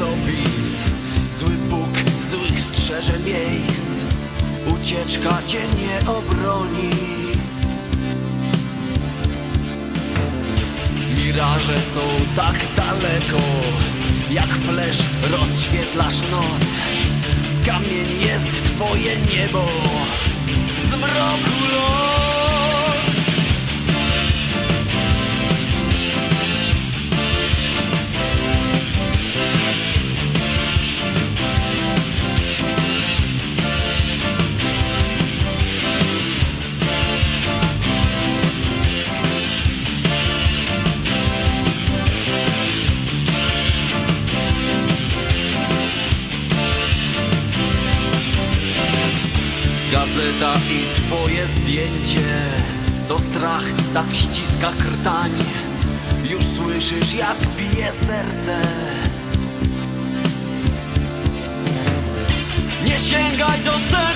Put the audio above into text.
Rysopis Zły Bóg złych strzeże miejsc. Ucieczka cię nie obroni. Miraże są tak daleko Jak flesz rozświetlasz noc. Z kamień jest twoje niebo Gazeta i twoje zdjęcie. To strach tak ściska krtań. Już słyszysz jak bije serce. Nie sięgaj do tego